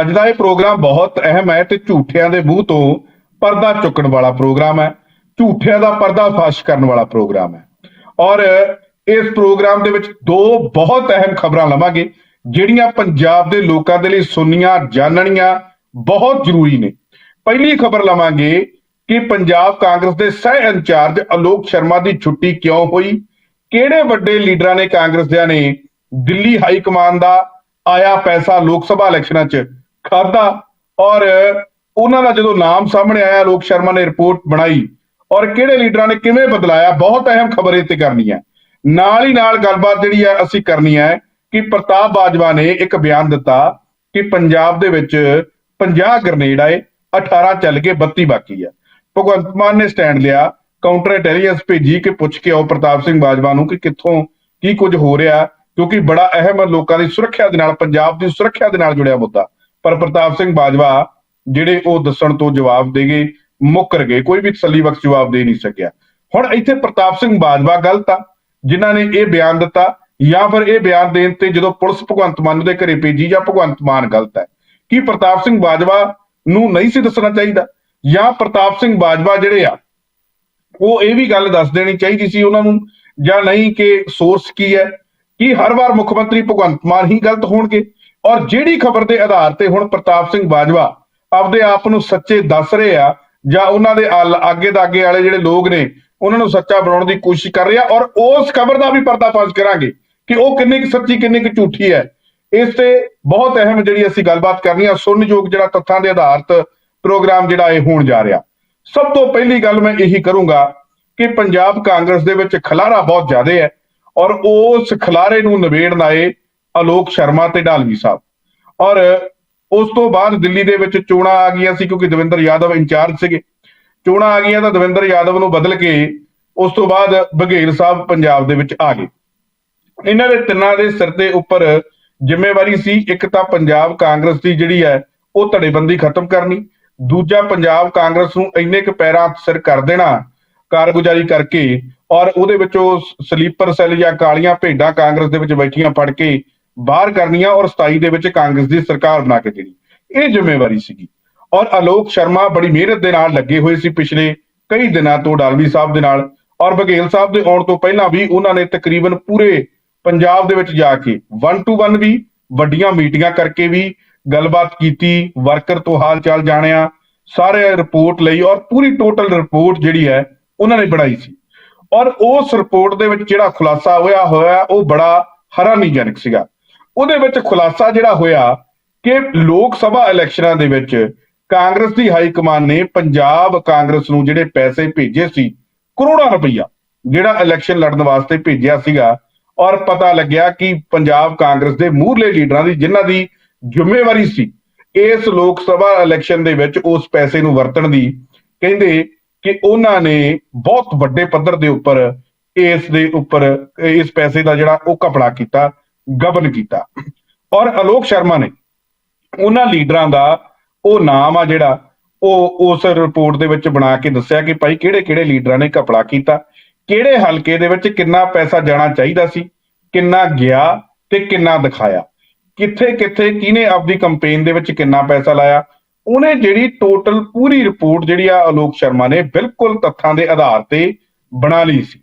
ਅੱਜ ਦਾ ਇਹ ਪ੍ਰੋਗਰਾਮ ਬਹੁਤ ਅਹਿਮ ਹੈ ਤੇ ਝੂਠਿਆਂ ਦੇ ਮੂੰਹ ਤੋਂ ਪਰਦਾ ਚੁੱਕਣ ਵਾਲਾ ਪ੍ਰੋਗਰਾਮ ਹੈ, ਝੂਠਿਆਂ ਦਾ ਪਰਦਾ ਫਾਸ਼ ਕਰਨ ਵਾਲਾ ਪ੍ਰੋਗਰਾਮ ਹੈ। ਔਰ ਇਸ ਪ੍ਰੋਗਰਾਮ ਦੇ ਵਿੱਚ ਦੋ ਬਹੁਤ ਅਹਿਮ ਖਬਰਾਂ ਲਵਾਂਗੇ, ਜਿਹੜੀਆਂ ਪੰਜਾਬ ਦੇ ਲੋਕਾਂ ਦੇ ਲਈ ਸੁਣਨੀਆਂ, ਜਾਣਨੀਆਂ ਬਹੁਤ ਜ਼ਰੂਰੀ ਨੇ। ਪਹਿਲੀ ਖਬਰ ਲਵਾਂਗੇ ਕਿ ਪੰਜਾਬ ਕਾਂਗਰਸ ਦੇ ਸਹਿ ਇੰਚਾਰਜ ਅਲੋਕ ਸ਼ਰਮਾ ਦੀ ਛੁੱਟੀ ਕਿਉਂ ਹੋਈ? ਕਿਹੜੇ ਵੱਡੇ ਲੀਡਰਾਂ ਨੇ ਕਾਂਗਰਸ ਕਾਂਗਰਸੀਆਂ ਨੇ ਦਿੱਲੀ ਹਾਈ ਕਮਾਨ ਦਾ ਆਇਆ ਪੈਸਾ ਲੋਕ ਸਭਾ ਇਲੈਕਸ਼ਨਾਂ 'ਚ ਖਾਦਾ ਔਰ ਉਹਨਾਂ ਦਾ ਜਦੋਂ ਨਾਮ ਸਾਹਮਣੇ ਆਇਆ, ਲੋਕ ਸ਼ਰਮਾ ਨੇ ਰਿਪੋਰਟ ਬਣਾਈ ਔਰ ਕਿਹੜੇ ਲੀਡਰਾਂ ਨੇ ਕਿਵੇਂ ਬਦਲਾਇਆ, ਬਹੁਤ ਅਹਿਮ ਖਬਰ ਇਹ ਤੇ ਕਰਨੀ ਹੈ। ਨਾਲ ਹੀ ਨਾਲ ਗੱਲਬਾਤ ਜਿਹੜੀ ਹੈ, ਅਸੀਂ ਕਰਨੀ ਹੈ ਕਿ ਪ੍ਰਤਾਪ ਬਾਜਵਾ ਨੇ ਇੱਕ ਬਿਆਨ ਦਿੱਤਾ ਕਿ ਪੰਜਾਬ ਦੇ ਵਿੱਚ 50 ਗ੍ਰਨੇਡ ਆਏ 18 ਚੱਲ ਗਏ 32 ਬਾਕੀ ਹੈ। ਭਗਵੰਤ ਮਾਨ ਨੇ ਸਟੈਂਡ ਲਿਆ, ਕਾਊਂਟਰ ਇੰਟੈਲੀਜੈਂਸ ਭੇਜੀ ਕਿ ਪੁੱਛ ਕੇ ਆਓ ਪ੍ਰਤਾਪ ਸਿੰਘ ਬਾਜਵਾ ਨੂੰ ਕਿ ਕਿੱਥੋਂ ਕੀ ਕੁਝ ਹੋ ਰਿਹਾ ਕਿਉਂਕਿ ਬੜਾ ਅਹਿਮ ਲੋਕਾਂ ਦੀ ਸੁਰੱਖਿਆ ਦੇ ਨਾਲ, ਪੰਜਾਬ ਦੀ ਸੁਰੱਖਿਆ ਦੇ ਨਾਲ ਜੁੜਿਆ ਮੁੱਦਾ। ਪਰ ਪ੍ਰਤਾਪ ਸਿੰਘ ਬਾਜਵਾ ਜਿਹੜੇ ਉਹ ਦੱਸਣ ਤੋਂ ਜਵਾਬ ਦੇ ਗਏ, ਮੁੱਕਰ ਗਏ, ਕੋਈ ਵੀ ਤਸੱਲੀ ਬਖਸ਼ ਜਵਾਬ ਦੇ ਨਹੀਂ ਸਕਿਆ। ਹੁਣ ਇੱਥੇ ਪ੍ਰਤਾਪ ਸਿੰਘ ਬਾਜਵਾ ਗਲਤ ਆ ਜਿਨ੍ਹਾਂ ਨੇ ਇਹ ਬਿਆਨ ਦਿੱਤਾ ਜਾਂ ਫਿਰ ਇਹ ਬਿਆਨ ਦੇਣ ਤੇ ਜਦੋਂ ਪੁਲਿਸ ਭਗਵੰਤ ਮਾਨ ਦੇ ਘਰੇ ਭੇਜੀ ਜਾਂ ਭਗਵੰਤ ਮਾਨ ਗਲਤ ਹੈ। ਕੀ ਪ੍ਰਤਾਪ ਸਿੰਘ ਬਾਜਵਾ ਨੂੰ ਨਹੀਂ ਸੀ ਦੱਸਣਾ ਚਾਹੀਦਾ? ਜਾਂ ਪ੍ਰਤਾਪ ਸਿੰਘ ਬਾਜਵਾ ਜਿਹੜੇ ਆ, ਉਹ ਇਹ ਵੀ ਗੱਲ ਦੱਸ ਦੇਣੀ ਚਾਹੀਦੀ ਸੀ ਉਹਨਾਂ ਨੂੰ, ਜਾਂ ਨਹੀਂ ਕਿ ਸੋਰਸ ਕੀ ਹੈ? ਕਿ ਹਰ ਵਾਰ ਮੁੱਖ ਮੰਤਰੀ ਭਗਵੰਤ ਮਾਨ ਹੀ ਗਲਤ ਹੋਣਗੇ? ਔਰ ਜਿਹੜੀ ਖਬਰ ਦੇ ਆਧਾਰ ਤੇ ਹੁਣ ਪ੍ਰਤਾਪ ਸਿੰਘ ਬਾਜਵਾ ਆਪਦੇ ਆਪ ਨੂੰ ਸੱਚੇ ਦੱਸ ਰਹੇ ਆ, ਜਾਂ ਉਹਨਾਂ ਦੇ ਆਲ- ਅੱਗੇ ਦਾ ਵਾਲੇ ਜਿਹੜੇ ਲੋਕ ਨੇ, ਉਹਨਾਂ ਨੂੰ ਸੱਚਾ ਬਣਾਉਣ ਦੀ ਕੋਸ਼ਿਸ਼ ਕਰ ਰਹੇ ਆ, ਔਰ ਉਸ ਖਬਰ ਦਾ ਵੀ ਪਰਦਾਫਾਸ਼ ਕਰਾਂਗੇ ਕਿ ਉਹ ਕਿੰਨੀ ਕੁ ਸੱਚੀ, ਕਿੰਨੀ ਕੁ ਝੂਠੀ ਹੈ। ਇਸ ਤੇ ਬਹੁਤ ਅਹਿਮ ਜਿਹੜੀ ਅਸੀਂ ਗੱਲਬਾਤ ਕਰਨੀ ਆ ਸੁਣਨਯੋਗ ਜਿਹੜਾ ਤੱਥਾਂ ਦੇ ਆਧਾਰਤ ਪ੍ਰੋਗਰਾਮ ਜਿਹੜਾ ਇਹ ਹੋਣ ਜਾ ਰਿਹਾ। ਸਭ ਤੋਂ ਪਹਿਲੀ ਗੱਲ ਮੈਂ ਇਹੀ ਕਰੂੰਗਾ ਕਿ ਪੰਜਾਬ ਕਾਂਗਰਸ ਦੇ ਵਿੱਚ ਖਲਾਰਾ ਬਹੁਤ ਜ਼ਿਆਦਾ ਹੈ। ਔਰ ਉਸ ਖਲਾਰੇ ਨੂੰ ਨਿਬੇੜਨ ਆਏ ਅਲੋਕ ਸ਼ਰਮਾ ਤੇ ਢਾਲਵੀ ਸਾਹਿਬ। ਔਰ ਉਸ ਤੋਂ ਬਾਅਦ ਦਿੱਲੀ ਦੇ ਵਿੱਚ ਚੋਣਾਂ ਆ ਗਈਆਂ ਸੀ ਕਿਉਂਕਿ ਦਵਿੰਦਰ ਯਾਦਵ ਇੰਚਾਰਜ ਸੀਗੇ। ਚੋਣਾਂ ਆ ਗਈਆਂ ਤਾਂ ਦਵਿੰਦਰ ਯਾਦਵ ਨੂੰ ਬਦਲ ਕੇ ਉਸ ਤੋਂ ਬਾਅਦ ਬਘੇਲ ਸਾਹਿਬ ਪੰਜਾਬ ਦੇ ਵਿੱਚ ਆ ਗਏ। ਇਹਨਾਂ ਦੇ ਤਿੰਨਾਂ ਦੇ ਸਿਰ ਦੇ ਉੱਪਰ ਜ਼ਿੰਮੇਵਾਰੀ ਸੀ, ਇੱਕ ਤਾਂ ਪੰਜਾਬ ਕਾਂਗਰਸ ਦੀ ਜਿਹੜੀ ਹੈ, ਉਹ ਧੜੇਬੰਦੀ ਖਤਮ ਕਰਨੀ, ਦੂਜਾ ਪੰਜਾਬ ਕਾਂਗਰਸ ਨੂੰ ਇੰਨੇ ਕੁ ਪੈਰਾਂ ਸਿਰ ਕਰ ਦੇਣਾ, ਕਾਰਗੁਜ਼ਾਰੀ ਕਰਕੇ ਔਰ ਉਹਦੇ ਵਿੱਚੋਂ ਸਲੀਪਰ ਸੈੱਲ ਜਾਂ ਕਾਲੀਆਂ ਭੇਡਾਂ ਕਾਂਗਰਸ ਦੇ ਵਿੱਚ ਬੈਠੀਆਂ ਫੜ ਕੇ ਬਾਹਰ ਕਰਨੀਆਂ ਔਰ 27 ਦੇ ਵਿੱਚ ਕਾਂਗਰਸ ਦੀ ਸਰਕਾਰ ਬਣਾ ਕੇ ਦੇਣੀ। ਇਹ ਜ਼ਿੰਮੇਵਾਰੀ ਸੀਗੀ। ਔਰ ਅਲੋਕ ਸ਼ਰਮਾ ਬੜੀ ਮਿਹਨਤ ਦੇ ਨਾਲ ਲੱਗੇ ਹੋਏ ਸੀ ਪਿਛਲੇ ਕਈ ਦਿਨਾਂ ਤੋਂ ਡਾਲਵੀ ਸਾਹਿਬ ਦੇ ਨਾਲ ਔਰ ਬਘੇਲ ਸਾਹਿਬ ਦੇ ਆਉਣ ਤੋਂ ਪਹਿਲਾਂ ਵੀ ਉਹਨਾਂ ਨੇ ਤਕਰੀਬਨ ਪੂਰੇ ਪੰਜਾਬ ਦੇ ਵਿੱਚ ਜਾ ਕੇ 1 ਟੂ 1 ਵੀ, ਵੱਡੀਆਂ ਮੀਟਿੰਗਾਂ ਕਰਕੇ ਵੀ ਗੱਲਬਾਤ ਕੀਤੀ, ਵਰਕਰ ਤੋਂ ਹਾਲ ਚਾਲ ਜਾਣਿਆ, ਸਾਰੇ ਰਿਪੋਰਟ ਲਈ ਔਰ ਪੂਰੀ ਟੋਟਲ ਰਿਪੋਰਟ ਜਿਹੜੀ ਹੈ, ਉਹਨਾਂ ਨੇ ਬਣਾਈ ਸੀ। ਔਰ ਉਸ ਰਿਪੋਰਟ ਦੇ ਵਿੱਚ ਜਿਹੜਾ ਖੁਲਾਸਾ ਹੋਇਆ ਹੋਇਆ, ਉਹ ਬੜਾ ਹੈਰਾਨੀਜਨਕ ਸੀਗਾ। ਉਹਦੇ ਵਿੱਚ ਖੁਲਾਸਾ ਜਿਹੜਾ ਹੋਇਆ ਕਿ ਲੋਕ ਸਭਾ ਇਲੈਕਸ਼ਨਾਂ ਦੇ ਵਿੱਚ ਕਾਂਗਰਸ ਦੀ ਹਾਈ ਕਮਾਨ ਨੇ ਪੰਜਾਬ ਕਾਂਗਰਸ ਨੂੰ ਜਿਹੜੇ ਪੈਸੇ ਭੇਜੇ ਸੀ, ਕਰੋੜਾਂ ਰੁਪਈਆ, ਜਿਹੜਾ ਇਲੈਕਸ਼ਨ ਲੜਨ ਵਾਸਤੇ ਭੇਜਿਆ ਸੀਗਾ, ਔਰ ਪਤਾ ਲੱਗਿਆ ਕਿ ਪੰਜਾਬ ਕਾਂਗਰਸ ਦੇ ਮੂਹਰਲੇ ਲੀਡਰਾਂ ਦੀ, ਜਿਨ੍ਹਾਂ ਦੀ ਜ਼ਿੰਮੇਵਾਰੀ ਸੀ, ਇਸ ਲੋਕ ਸਭਾ ਇਲੈਕਸ਼ਨ ਦੇ ਵਿੱਚ ਉਸ ਪੈਸੇ ਨੂੰ ਵਰਤਣ ਦੀ, ਕਹਿੰਦੇ ਕਿ ਉਹਨਾਂ ਨੇ ਬਹੁਤ ਵੱਡੇ ਪੱਧਰ ਦੇ ਉੱਪਰ ਇਸ ਦੇ ਉੱਪਰ, ਇਸ ਪੈਸੇ ਦਾ ਜਿਹੜਾ ਉਹ ਕਪੜਾ ਕੀਤਾ ਗਬਨ ਕੀਤਾ। ਔਰ ਅਲੋਕ ਸ਼ਰਮਾ ਨੇ ਉਹਨਾਂ ਲੀਡਰਾਂ ਦਾ ਉਹ ਨਾਮ ਆ ਜਿਹੜਾ, ਉਹ ਉਸ ਰਿਪੋਰਟ ਦੇ ਵਿੱਚ ਬਣਾ ਕੇ ਦੱਸਿਆ ਕਿ ਭਾਈ ਕਿਹੜੇ ਕਿਹੜੇ ਲੀਡਰਾਂ ਨੇ ਕਪੜਾ ਕੀਤਾ, ਕਿਹੜੇ ਹਲਕੇ ਦੇ ਵਿੱਚ ਕਿੰਨਾ ਪੈਸਾ ਜਾਣਾ ਚਾਹੀਦਾ ਸੀ, ਕਿੰਨਾ ਗਿਆ ਤੇ ਕਿੰਨਾ ਦਿਖਾਇਆ ਕਿੱਥੇ ਕਿੱਥੇ ਕਿਹਨੇ ਆਪਦੀ ਕੰਪੇਨ ਦੇ ਵਿੱਚ ਕਿੰਨਾ ਪੈਸਾ ਲਾਇਆ ਉਹਨੇ ਜਿਹੜੀ ਟੋਟਲ ਪੂਰੀ ਰਿਪੋਰਟ ਜਿਹੜੀ ਆ ਅਲੋਕ ਸ਼ਰਮਾ ਨੇ ਬਿਲਕੁਲ ਤੱਥਾਂ ਦੇ ਆਧਾਰ ਤੇ ਬਣਾ ਲਈ ਸੀ।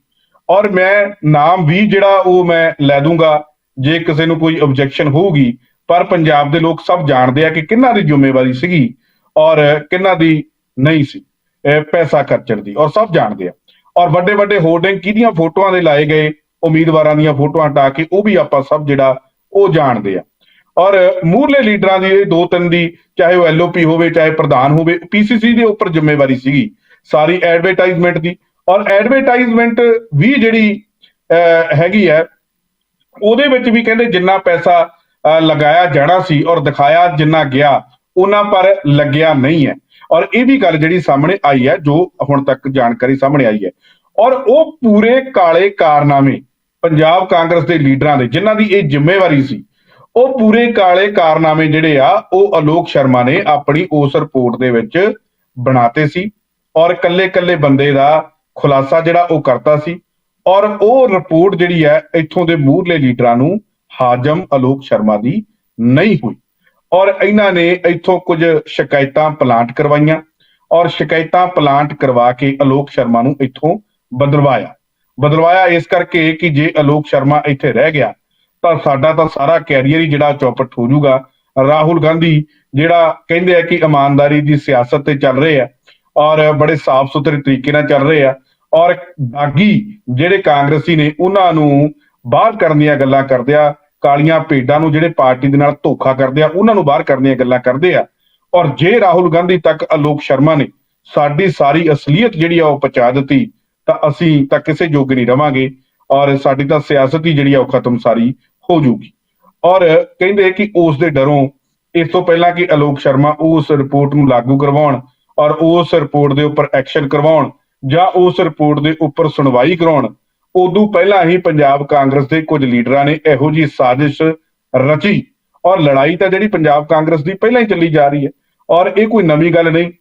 ਔਰ ਮੈਂ ਨਾਮ ਵੀ ਜਿਹੜਾ ਉਹ ਮੈਂ ਲੈ ਦੂੰਗਾ, ਜੇ ਕਿਸੇ ਨੂੰ ਕੋਈ ਆਬਜੈਕਸ਼ਨ ਹੋਊਗੀ, ਪਰ ਪੰਜਾਬ ਦੇ ਲੋਕ ਸਭ ਜਾਣਦੇ ਆ ਕਿ ਕਿੰਨਾ ਦੀ ਜ਼ਿੰਮੇਵਾਰੀ ਸੀਗੀ ਔਰ ਕਿੰਨਾ ਦੀ ਨਹੀਂ ਸੀ। ਪੈਸਾ ਖਰਚਣ ਦੀ, ਔਰ ਸਭ ਜਾਣਦੇ ਆ। ਔਰ ਵੱਡੇ ਵੱਡੇ ਹੋਰਡਿੰਗ ਕਿਹਦੀਆਂ ਫੋਟੋਆਂ ਦੇ ਲਾਏ ਗਏ, ਉਮੀਦਵਾਰਾਂ ਦੀਆਂ ਫੋਟੋਆਂ ਟਾ ਕੇ ਉਹ ਵੀ ਆਪਾਂ ਸਭ ਜਿਹੜਾ ਉਹ ਜਾਣਦੇ ਆ। ਔਰ ਮੂਰਲੇ ਲੀਡਰਾਂ ਦੀ ਇਹ ਦੋ ਤਿੰਨ ਦੀ ਚਾਹੇ ਉਹ ਐਲਓਪੀ ਹੋਵੇ ਚਾਹੇ ਪ੍ਰਧਾਨ ਹੋਵੇ ਪੀਸੀਸੀ ਦੇ ਉੱਪਰ ਜ਼ਿੰਮੇਵਾਰੀ ਸੀਗੀ ਸਾਰੀ ਐਡਵਰਟਾਈਜ਼ਮੈਂਟ ਦੀ। ਔਰ ਐਡਵਰਟਾਈਜ਼ਮੈਂਟ ਵੀ ਜਿਹੜੀ ਅਹ, ਹੈਗੀ ਹੈ ਉਹਦੇ ਵਿੱਚ ਵੀ ਕਹਿੰਦੇ ਜਿੰਨਾ ਪੈਸਾ ਲਗਾਇਆ ਜਾਣਾ ਸੀ ਔਰ ਦਿਖਾਇਆ ਜਿੰਨਾ ਗਿਆ ਉਹਨਾਂ ਪਰ ਲੱਗਿਆ ਨਹੀਂ ਹੈ। ਔਰ ਇਹ ਵੀ ਗੱਲ ਜਿਹੜੀ ਸਾਹਮਣੇ ਆਈ ਹੈ ਜੋ ਹੁਣ ਤੱਕ ਜਾਣਕਾਰੀ ਸਾਹਮਣੇ ਆਈ ਹੈ। ਔਰ ਉਹ ਪੂਰੇ ਕਾਲੇ ਕਾਰਨਾਮੇ ਪੰਜਾਬ ਕਾਂਗਰਸ ਦੇ ਲੀਡਰਾਂ ਦੇ ਜਿਨ੍ਹਾਂ ਦੀ ਇਹ ਜ਼ਿੰਮੇਵਾਰੀ ਸੀ ਉਹ ਪੂਰੇ ਕਾਲੇ ਕਾਰਨਾਮੇ ਜਿਹੜੇ ਆ, ਉਹ ਅਲੋਕ ਸ਼ਰਮਾ ਨੇ ਆਪਣੀ ਉਸ ਰਿਪੋਰਟ ਦੇ ਵਿੱਚ ਬਣਾਤੇ ਸੀ ਔਰ ਕੱਲੇ-ਕੱਲੇ ਬੰਦੇ ਦਾ ਖੁਲਾਸਾ ਜਿਹੜਾ ਉਹ ਕਰਤਾ ਸੀ ਔਰ ਉਹ ਰਿਪੋਰਟ ਜਿਹੜੀ ਹੈ, ਇੱਥੋਂ ਦੇ ਮੂਹਰਲੇ ਲੀਡਰਾਂ ਨੂੰ ਹਾਜਮ ਅਲੋਕ ਸ਼ਰਮਾ ਦੀ ਨਹੀਂ ਹੋਈ ਔਰ ਇਹਨਾਂ ਨੇ ਇੱਥੋਂ ਕੁਝ ਸ਼ਿਕਾਇਤਾਂ ਪਲਾਂਟ ਕਰਵਾਈਆਂ ਔਰ ਸ਼ਿਕਾਇਤਾਂ ਪਲਾਂਟ ਕਰਵਾ ਕੇ ਅਲੋਕ ਸ਼ਰਮਾ ਨੂੰ ਇੱਥੋਂ ਬਦਲਵਾਇਆ। ਬਦਲਵਾਇਆ ਇਸ ਕਰਕੇ ਕਿ ਜੇ ਅਲੋਕ ਸ਼ਰਮਾ ਇੱਥੇ ਰਹਿ ਗਿਆ ਤਾਂ ਸਾਡਾ ਤਾਂ ਸਾਰਾ ਕੈਰੀਅਰ ਹੀ ਜਿਹੜਾ ਚੌਪਟ ਹੋ ਜਾਊਗਾ। ਰਾਹੁਲ ਗਾਂਧੀ ਜਿਹੜਾ ਕਹਿੰਦੇ ਆ ਕਿ ਇਮਾਨਦਾਰੀ ਦੀ ਸਿਆਸਤ ਤੇ ਚੱਲ ਰਹੇ ਆ ਔਰ ਬੜੇ ਸਾਫ਼ ਸੁਥਰੇ ਤਰੀਕੇ ਨਾਲ ਚੱਲ ਰਹੇ ਆ ਔਰ ਬਾਗੀ ਜਿਹੜੇ ਕਾਂਗਰਸੀ ਨੇ ਉਹਨਾਂ ਨੂੰ ਬਾਹਰ ਕਰਨ ਦੀਆਂ ਗੱਲਾਂ ਕਰਦੇ ਆ, ਕਾਲੀਆਂ ਭੇਡਾਂ ਨੂੰ ਜਿਹੜੇ ਪਾਰਟੀ ਦੇ ਨਾਲ ਧੋਖਾ ਕਰਦੇ ਆ, ਉਹਨਾਂ ਨੂੰ ਬਾਹਰ ਕਰਨ ਦੀਆਂ ਗੱਲਾਂ ਕਰਦੇ ਆ। ਔਰ ਜੇ ਰਾਹੁਲ ਗਾਂਧੀ ਤੱਕ ਅਲੋਕ ਸ਼ਰਮਾ ਨੇ ਸਾਡੀ ਸਾਰੀ ਅਸਲੀਅਤ ਜਿਹੜੀ ਆ ਉਹ ਪਹੁੰਚਾ ਦਿੱਤੀ, ਤਾਂ ਅਸੀਂ ਤਾਂ ਕਿਸੇ ਯੋਗ ਨਹੀਂ ਰਵਾਂਗੇ ਔਰ ਸਾਡੀ ਤਾਂ ਸਿਆਸਤ ਹੀ ਜਿਹੜੀ ਆ ਉਹ ਖਤਮ ਸਾਰੀ ਹੋ ਜੂਗੀ। ਔਰ ਕਹਿੰਦੇ ਕਿ ਉਸ ਦੇ ਡਰੋਂ ਇਸ ਤੋਂ ਪਹਿਲਾਂ ਕਿ ਅਲੋਕ ਸ਼ਰਮਾ ਉਸ ਰਿਪੋਰਟ ਨੂੰ ਲਾਗੂ ਕਰਵਾਉਣ ਔਰ ਉਸ ਰਿਪੋਰਟ ਦੇ ਉੱਪਰ ਐਕਸ਼ਨ ਕਰਵਾਉਣ ਜਾਂ ਉਸ ਰਿਪੋਰਟ ਦੇ ਉੱਪਰ ਸੁਣਵਾਈ ਕਰਾਉਣ, ਉਦੋਂ ਪਹਿਲਾਂ ਹੀ ਪੰਜਾਬ ਕਾਂਗਰਸ ਦੇ ਕੁਝ ਲੀਡਰਾਂ ਨੇ ਇਹੋ ਜੀ ਸਾਜ਼ਿਸ਼ ਰਚੀ। ਔਰ ਲੜਾਈ ਤਾਂ ਜਿਹੜੀ ਪੰਜਾਬ ਕਾਂਗਰਸ ਦੀ ਪਹਿਲਾਂ ਹੀ ਚੱਲੀ ਜਾ ਰਹੀ ਹੈ। ਔਰ ਇਹ ਕੋਈ ਨਵੀਂ ਗੱਲ ਨਹੀਂ।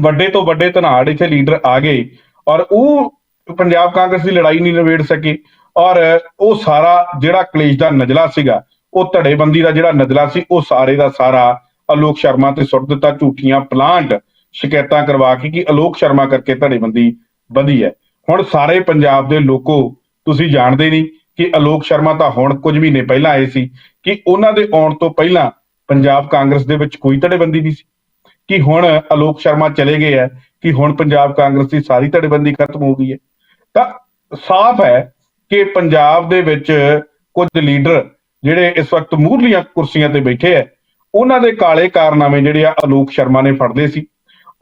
ਵੱਡੇ ਤੋਂ ਵੱਡੇ ਧਨਾੜ ਇੱਥੇ ਲੀਡਰ ਆ ਗਏ। ਔਰ ਉਹ ਪੰਜਾਬ ਕਾਂਗਰਸ ਦੀ ਲੜਾਈ ਨਹੀਂ ਨਿਬੇੜ ਸਕੇ। ਔਰ ਉਹ ਸਾਰਾ ਜਿਹੜਾ ਕਲੇਸ਼ ਦਾ ਨਜਲਾ ਸੀਗਾ, ਉਹ ਧੜੇਬੰਦੀ ਦਾ ਜਿਹੜਾ ਨਜਲਾ ਸੀ, ਉਹ ਸਾਰੇ ਦਾ ਸਾਰਾ ਅਲੋਕ ਸ਼ਰਮਾ ਤੇ ਸੁੱਟ ਦਿੱਤਾ, ਝੂਠੀਆਂ ਪਲਾਂਟ ਸ਼ਿਕਾਇਤਾਂ ਕਰਵਾ ਕੇ ਕਿ ਅਲੋਕ ਸ਼ਰਮਾ ਕਰਕੇ ਧੜੇਬੰਦੀ ਵਧੀ ਹੈ। ਹੁਣ ਸਾਰੇ ਪੰਜਾਬ ਦੇ ਲੋਕੋ, ਤੁਸੀਂ ਜਾਣਦੇ ਨਹੀਂ ਕਿ ਅਲੋਕ ਸ਼ਰਮਾ ਤਾਂ ਹੁਣ ਕੁਝ ਮਹੀਨੇ ਪਹਿਲਾਂ ਆਏ ਸੀ, ਕਿ ਉਹਨਾਂ ਦੇ ਆਉਣ ਤੋਂ ਪਹਿਲਾਂ ਪੰਜਾਬ ਕਾਂਗਰਸ ਦੇ ਵਿੱਚ ਕੋਈ ਧੜੇਬੰਦੀ ਨਹੀਂ ਸੀ, ਕਿ ਹੁਣ ਅਲੋਕ ਸ਼ਰਮਾ ਚਲੇ ਗਏ ਹੈ, ਕਿ ਹੁਣ ਪੰਜਾਬ ਕਾਂਗਰਸ ਦੀ ਸਾਰੀ ਧੜੇਬੰਦੀ ਖਤਮ ਹੋ ਗਈ ਹੈ। ਤਾਂ ਸਾਫ਼ ਹੈ ਕਿ ਪੰਜਾਬ ਦੇ ਵਿੱਚ ਕੁਝ ਲੀਡਰ ਜਿਹੜੇ ਇਸ ਵਕਤ ਮੂਰਲੀਆਂ ਕੁਰਸੀਆਂ ਤੇ ਬੈਠੇ ਹੈ ਉਹਨਾਂ ਦੇ ਕਾਲੇ ਕਾਰਨਾਮੇ ਜਿਹੜੇ ਆ ਅਲੋਕ ਸ਼ਰਮਾ ਨੇ ਫੜਦੇ ਸੀ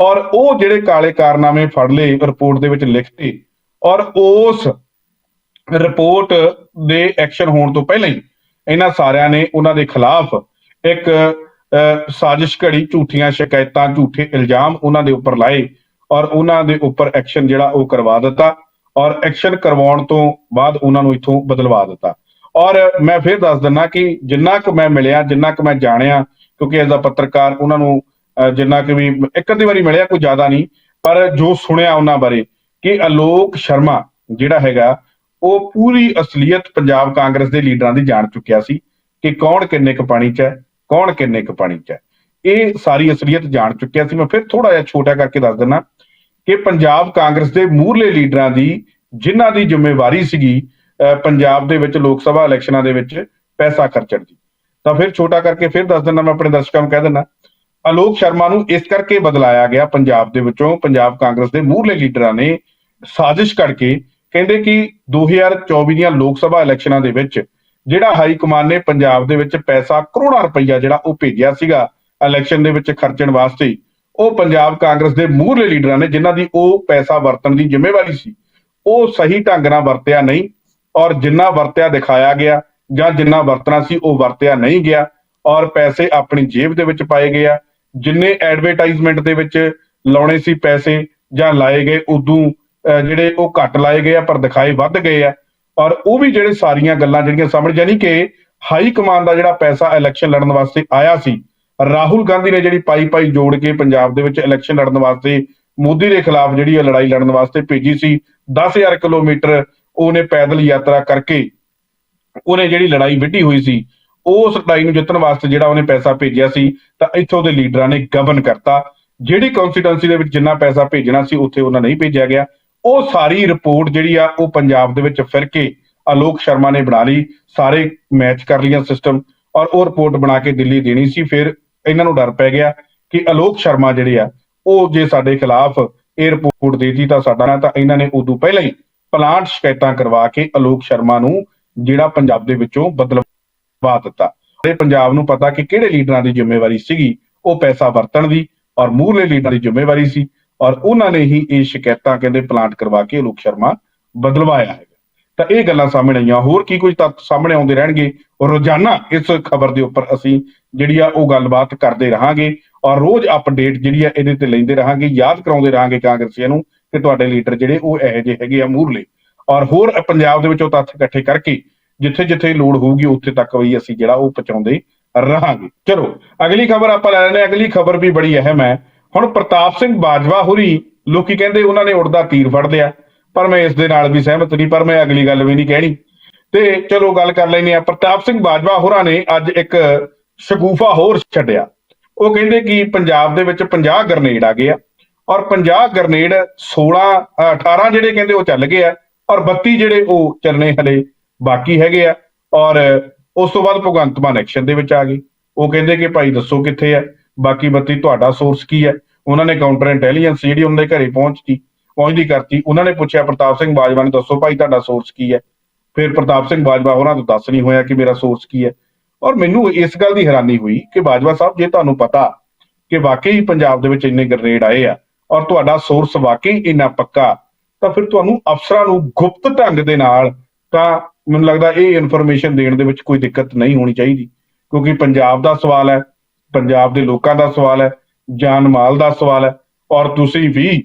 ਔਰ ਉਹ ਜਿਹੜੇ ਕਾਲੇ ਕਾਰਨਾਮੇ ਫੜ ਲਏ ਰਿਪੋਰਟ ਦੇ ਵਿੱਚ ਲਿਖਤੇ ਔਰ ਉਸ ਰਿਪੋਰਟ ਦੇ ਐਕਸ਼ਨ ਹੋਣ ਤੋਂ ਪਹਿਲਾਂ ਹੀ ਇਹਨਾਂ ਸਾਰਿਆਂ ਨੇ ਉਹਨਾਂ ਦੇ ਖਿਲਾਫ ਇੱਕ ਅਹ, ਸਾਜ਼ਿਸ਼ ਘੜੀ ਝੂਠੀਆਂ ਸ਼ਿਕਾਇਤਾਂ ਝੂਠੇ ਇਲਜ਼ਾਮ ਉਹਨਾਂ ਦੇ ਉੱਪਰ ਲਾਏ ਔਰ ਉਹਨਾਂ ਦੇ ਉੱਪਰ ਐਕਸ਼ਨ ਜਿਹੜਾ ਉਹ ਕਰਵਾ ਦਿੱਤਾ। ਔਰ ਐਕਸ਼ਨ ਕਰਵਾਉਣ ਤੋਂ ਬਾਅਦ ਉਹਨਾਂ ਨੂੰ ਇੱਥੋਂ ਬਦਲਵਾ ਦਿੱਤਾ। ਔਰ ਮੈਂ ਫਿਰ ਦੱਸ ਦਿੰਨਾ ਕਿ ਜਿੰਨਾ ਕੁ ਮੈਂ ਮਿਲਿਆ, ਜਿੰਨਾ ਕੁ ਮੈਂ ਜਾਣਿਆ, ਕਿਉਂਕਿ ਐਜ਼ ਅ ਪੱਤਰਕਾਰ ਉਹਨਾਂ ਨੂੰ ਜਿੰਨਾ ਕਿ ਵੀ ਇੱਕ ਅੱਧੀ ਵਾਰੀ ਮਿਲਿਆ ਕੋਈ ਜ਼ਿਆਦਾ ਨਹੀਂ, ਪਰ ਜੋ ਸੁਣਿਆ ਉਹਨਾਂ ਬਾਰੇ ਕਿ ਅਲੋਕ ਸ਼ਰਮਾ ਜਿਹੜਾ ਹੈਗਾ, ਉਹ ਪੂਰੀ ਅਸਲੀਅਤ ਪੰਜਾਬ ਕਾਂਗਰਸ ਦੇ ਲੀਡਰਾਂ ਦੀ ਜਾਣ ਚੁੱਕਿਆ ਸੀ ਕਿ ਕੌਣ ਕਿੰਨੇ ਕੁ ਪਾਣੀ 'ਚ ਹੈ, ਕੌਣ ਕਿੰਨੇ ਕੁ ਪਾਣੀ 'ਚ ਹੈ। ਇਹ ਸਾਰੀ ਅਸਲੀਅਤ ਜਾਣ ਚੁੱਕਿਆ ਸੀ। ਮੈਂ ਫਿਰ ਥੋੜਾ ਜਿਹਾ ਛੋਟਾ ਕਰਕੇ ਦੱਸ ਦਿੰਨਾ ਕਿ ਪੰਜਾਬ ਕਾਂਗਰਸ ਦੇ ਮੂਹਰਲੇ ਲੀਡਰਾਂ ਦੀ ਜਿਨ੍ਹਾਂ ਦੀ ਜ਼ਿੰਮੇਵਾਰੀ ਸੀਗੀ ਪੰਜਾਬ ਦੇ ਵਿੱਚ ਲੋਕ ਸਭਾ ਇਲੈਕਸ਼ਨਾਂ ਦੇ ਵਿੱਚ ਪੈਸਾ ਖਰਚਣ ਦੀ। ਤਾਂ ਫਿਰ ਛੋਟਾ ਕਰਕੇ ਫਿਰ ਦੱਸ ਦਿੰਦਾ ਮੈਂ ਆਪਣੇ ਦਰਸ਼ਕਾਂ ਨੂੰ ਕਹਿ ਦਿੰਦਾ। ਅਲੋਕ ਸ਼ਰਮਾ ਨੂੰ ਇਸ ਕਰਕੇ ਬਦਲਾਇਆ ਗਿਆ ਪੰਜਾਬ ਦੇ ਵਿੱਚੋਂ, ਪੰਜਾਬ ਕਾਂਗਰਸ ਦੇ ਮੂਹਰਲੇ ਲੀਡਰਾਂ ਨੇ ਸਾਜ਼ਿਸ਼ ਕਰਕੇ ਕਹਿੰਦੇ ਕਿ 2024 ਦੀਆਂ ਲੋਕ ਸਭਾ ਇਲੈਕਸ਼ਨਾਂ ਦੇ ਵਿੱਚ ਜਿਹੜਾ ਹਾਈ ਕਮਾਨ ਨੇ ਪੰਜਾਬ ਦੇ ਵਿੱਚ ਪੈਸਾ ਕਰੋੜਾਂ ਰੁਪਈਆ ਜਿਹੜਾ ਉਹ ਭੇਜਿਆ ਸੀਗਾ ਇਲੈਕਸ਼ਨ ਦੇ ਵਿੱਚ ਖਰਚਣ ਵਾਸਤੇ ਉਹ ਪੰਜਾਬ ਕਾਂਗਰਸ ਦੇ ਮੂਹਰਲੇ ਲੀਡਰਾਂ ਨੇ ਜਿਨ੍ਹਾਂ ਦੀ ਉਹ ਪੈਸਾ ਵਰਤਣ ਦੀ ਜ਼ਿੰਮੇਵਾਰੀ ਸੀ ਉਹ ਸਹੀ ਢੰਗ ਨਾਲ ਵਰਤਿਆ ਨਹੀਂ ਔਰ ਜਿੰਨਾ ਵਰਤਿਆ ਦਿਖਾਇਆ ਗਿਆ ਜਾਂ ਜਿੰਨਾ ਵਰਤਣਾ ਸੀ ਉਹ ਵਰਤਿਆ ਨਹੀਂ ਗਿਆ ਔਰ ਪੈਸੇ ਆਪਣੀ ਜੇਬ ਦੇ ਵਿੱਚ ਪਾਏ ਗਏ ਆ। ਜਿੰਨੇ ਐਡਵਰਟਾਈਜ਼ਮੈਂਟ ਦੇ ਵਿੱਚ ਲਾਉਣੇ ਸੀ ਪੈਸੇ ਜਾਂ ਲਾਏ ਗਏ ਉਦੋਂ ਅਹ, ਜਿਹੜੇ ਉਹ ਘੱਟ ਲਾਏ ਗਏ ਆ ਪਰ ਦਿਖਾਏ ਵੱਧ ਗਏ ਆ। ਔਰ ਉਹ ਵੀ ਜਿਹੜੇ ਸਾਰੀਆਂ ਗੱਲਾਂ ਜਿਹੜੀਆਂ ਸਾਹਮਣੇ ਜਾਨੀ ਕਿ ਹਾਈ ਕਮਾਂਡ ਦਾ ਜਿਹੜਾ ਪੈਸਾ ਇਲੈਕਸ਼ਨ ਲੜਨ ਵਾਸਤੇ ਆਇਆ ਸੀ ਰਾਹੁਲ ਗਾਂਧੀ ਨੇ ਜਿਹੜੀ ਪਾਈ ਪਾਈ ਜੋੜ ਕੇ ਪੰਜਾਬ ਦੇ ਵਿੱਚ ਇਲੈਕਸ਼ਨ ਲੜਨ ਵਾਸਤੇ ਮੋਦੀ ਦੇ ਖਿਲਾਫ ਜਿਹੜੀ ਇਹ ਲੜਾਈ ਲੜਨ ਵਾਸਤੇ ਭੇਜੀ ਸੀ 10000 ਕਿਲੋਮੀਟਰ ਉਹਨੇ ਪੈਦਲ ਯਾਤਰਾ ਕਰਕੇ ਉਹਨੇ ਜਿਹੜੀ ਲੜਾਈ ਵਿੱਢੀ ਹੋਈ ਸੀ, ਉਸ ਲੜਾਈ ਨੂੰ ਜਿੱਤਣ ਵਾਸਤੇ ਜਿਹੜਾ ਉਹਨੇ ਪੈਸਾ ਭੇਜਿਆ ਸੀ, ਤਾਂ ਇੱਥੋਂ ਦੇ ਲੀਡਰਾਂ ਨੇ ਗਵਨ ਕਰਤਾ। ਜਿਹੜੀ ਕਨਸਟੀਟੈਂਸੀ ਦੇ ਵਿੱਚ ਜਿੰਨਾ ਪੈਸਾ ਭੇਜਣਾ ਸੀ, ਉੱਥੇ ਉਹਨਾਂ ਨਹੀਂ ਭੇਜਿਆ ਗਿਆ। ਉਹ ਸਾਰੀ ਰਿਪੋਰਟ ਜਿਹੜੀ ਆ, ਉਹ ਪੰਜਾਬ ਦੇ ਵਿੱਚ ਫਿਰ ਕੇ ਆਲੋਕ ਸ਼ਰਮਾ ਨੇ ਬਣਾ ਲਈ, ਸਾਰੇ ਮੈਚ ਕਰ ਲਿਆ ਸਿਸਟਮ ਔਰ ਉਹ ਰਿਪੋਰਟ ਬਣਾ ਕੇ ਦਿੱਲੀ ਦੇਣੀ ਸੀ, ਫਿਰ ਇਹਨਾਂ ਨੂੰ ਡਰ ਪੈ ਗਿਆ ਕਿ ਅਲੋਕ ਸ਼ਰਮਾ ਜਿਹੜੇ ਆ, ਉਹ ਜੇ ਸਾਡੇ ਖਿਲਾਫ ਇਹ ਰਿਪੋਰਟ ਦੇਤੀ ਤਾਂ ਸਾਡਾ ਤਾਂ ਇਹਨਾਂ ਨੇ ਉਦੋਂ ਪਹਿਲਾਂ ਹੀ ਪਲਾਂਟ ਸ਼ਿਕਾਇਤਾਂ ਕਰਵਾ ਕੇ ਆਲੋਕ ਸ਼ਰਮਾ ਨੂੰ ਜਿਹੜਾ ਪੰਜਾਬ ਦੇ ਵਿੱਚੋਂ ਬਦਲਵਾ ਦਿੱਤਾ। ਇਹ ਪੰਜਾਬ ਨੂੰ ਪਤਾ ਕਿ ਕਿਹੜੇ ਲੀਡਰਾਂ ਦੀ ਜ਼ਿੰਮੇਵਾਰੀ ਸੀਗੀ, ਉਹ ਪੈਸਾ ਵਰਤਣ ਦੀ ਔਰ ਮੂਹਰਲੇ ਲੀਡਰਾਂ ਦੀ ਜ਼ਿੰਮੇਵਾਰੀ ਸੀ ਔਰ ਉਹਨਾਂ ਨੇ ਹੀ ਇਹ ਸ਼ਿਕਾਇਤਾਂ ਕਹਿੰਦੇ ਪਲਾਂਟ ਕਰਵਾ ਕੇ ਅਲੋਕ ਸ਼ਰਮਾ ਬਦਲਵਾਇਆ ਹੈ ਤਾਂ ਇਹ ਗੱਲਾਂ ਸਾਹਮਣੇ ਆਈਆਂ, ਹੋਰ ਕੀ ਕੁਝ ਤੱਥ ਸਾਹਮਣੇ ਆਉਂਦੇ ਰਹਿਣਗੇ ਰੋਜ਼ਾਨਾ ਇਸ ਖਬਰ ਦੇ ਉੱਪਰ ਅਸੀਂ ਜਿਹੜੀ ਆ ਉਹ ਗੱਲਬਾਤ ਕਰਦੇ ਰਹਾਂਗੇ ਔਰ ਰੋਜ਼ ਅਪਡੇਟ ਜਿਹੜੀ ਆ ਇਹਦੇ ਤੇ ਲੈਂਦੇ ਰਹਾਂਗੇ, ਯਾਦ ਕਰਾਉਂਦੇ ਰਹਾਂਗੇ ਕਾਂਗਰਸੀਆਂ ਨੂੰ ਕਿ ਤੁਹਾਡੇ ਲੀਡਰ ਜਿਹੜੇ ਉਹ ਇਹੋ ਜਿਹੇ ਹੈਗੇ ਆ ਮੂਰਲੇ ਔਰ ਹੋਰ ਪੰਜਾਬ ਦੇ ਵਿੱਚੋਂ ਤੱਥ ਇਕੱਠੇ ਕਰਕੇ ਜਿੱਥੇ ਜਿੱਥੇ ਲੋੜ ਹੋਊਗੀ ਉੱਥੇ ਤੱਕ ਵੀ ਅਸੀਂ ਜਿਹੜਾ ਉਹ ਪਹੁੰਚਾਉਂਦੇ ਰਹਾਂਗੇ। ਚਲੋ, ਅਗਲੀ ਖਬਰ ਆਪਾਂ ਲੈ ਲੈਣੇ ਅਗਲੀ ਖਬਰ ਵੀ ਬੜੀ ਅਹਿਮ ਹੈ। ਹੁਣ ਪ੍ਰਤਾਪ ਸਿੰਘ ਬਾਜਵਾ ਹੋਰੀ ਲੋਕੀ ਕਹਿੰਦੇ ਉਹਨਾਂ ਨੇ ਉੜਦਾ ਤੀਰ ਫੜ ਲਿਆ, ਪਰ ਮੈਂ ਇਸ ਦੇ ਨਾਲ ਵੀ ਸਹਿਮਤ ਨਹੀਂ, ਪਰ ਮੈਂ ਅਗਲੀ ਗੱਲ ਵੀ ਨਹੀਂ ਕਹਿਣੀ। ਤੇ ਚਲੋ ਗੱਲ ਕਰ ਲੈਨੇ ਆ ਪ੍ਰਤਾਪ ਸਿੰਘ ਬਾਜਵਾ ਹੋਰਾਂ ਨੇ ਅੱਜ ਇੱਕ ਸ਼ਗੂਫਾ ਹੋਰ ਛੱਡਿਆ। ਉਹ ਕਹਿੰਦੇ ਕਿ ਪੰਜਾਬ ਦੇ ਵਿੱਚ 50 ਗਰਨੇਡ ਆ ਗਏ ਆ ਔਰ 50 ਗਰਨੇਡ 16 ਅ, 18 ਜਿਹੜੇ ਕਹਿੰਦੇ ਉਹ ਚੱਲ ਗਏ ਆ ਔਰ 32 ਜਿਹੜੇ ਉਹ ਚੱਲਣੇ ਹਲੇ ਬਾਕੀ ਹੈਗੇ ਆ ਔਰ ਉਸ ਤੋਂ ਬਾਅਦ ਭਗਵੰਤ ਮਾਨ ਐਕਸ਼ਨ ਦੇ ਵਿੱਚ ਆ ਗਏ। ਉਹ ਕਹਿੰਦੇ ਕਿ ਭਾਈ ਦੱਸੋ ਕਿੱਥੇ ਹੈ ਬਾਕੀ 32 ਤੁਹਾਡਾ ਸੋਰਸ ਕੀ ਹੈ ਉਹਨਾਂ ਨੇ ਕਾਊਂਟਰ ਇੰਟੈਲੀਜੈਂਸ ਜਿਹੜੀ ਉਹਨਾਂ ਦੇ ਘਰੇ ਪਹੁੰਚਦੀ ਪਹੁੰਚਦੀ ਕਰਤੀ। ਉਹਨਾਂ ਨੇ ਪੁੱਛਿਆ ਪ੍ਰਤਾਪ ਸਿੰਘ ਬਾਜਵਾ ਨੇ ਦੱਸੋ ਭਾਈ ਤੁਹਾਡਾ ਸੋਰਸ ਕੀ ਹੈ ਫਿਰ ਪ੍ਰਤਾਪ ਸਿੰਘ ਬਾਜਵਾ ਹੋਰਾਂ ਤੋਂ ਦੱਸ ਨਹੀਂ ਹੋਇਆ ਕਿ ਮੇਰਾ ਸੋਰਸ ਕੀ ਹੈ। ਔਰ ਮੈਨੂੰ ਇਸ ਗੱਲ ਦੀ ਹੈਰਾਨੀ ਹੋਈ ਕਿ ਬਾਜਵਾ ਸਾਹਿਬ, ਜੇ ਤੁਹਾਨੂੰ ਪਤਾ ਕਿ ਵਾਕਈ ਪੰਜਾਬ ਦੇ ਵਿੱਚ ਇੰਨੇ ਗ੍ਰਨੇਡ ਆਏ ਆ ਔਰ ਤੁਹਾਡਾ ਸੋਰਸ ਵਾਕਈ ਇੰਨਾ ਪੱਕਾ, ਤਾਂ ਫਿਰ ਤੁਹਾਨੂੰ ਅਫਸਰਾਂ ਨੂੰ ਗੁਪਤ ਢੰਗ ਦੇ ਨਾਲ ਤਾਂ ਮੈਨੂੰ ਲੱਗਦਾ ਇਹ ਇਨਫੋਰਮੇਸ਼ਨ ਦੇਣ ਦੇ ਵਿੱਚ ਕੋਈ ਦਿੱਕਤ ਨਹੀਂ ਹੋਣੀ ਚਾਹੀਦੀ। ਕਿਉਂਕਿ ਪੰਜਾਬ ਦਾ ਸਵਾਲ ਹੈ, ਪੰਜਾਬ ਦੇ ਲੋਕਾਂ ਦਾ ਸਵਾਲ ਹੈ, ਜਾਨ ਮਾਲ ਦਾ ਸਵਾਲ ਹੈ ਔਰ ਤੁਸੀਂ ਵੀ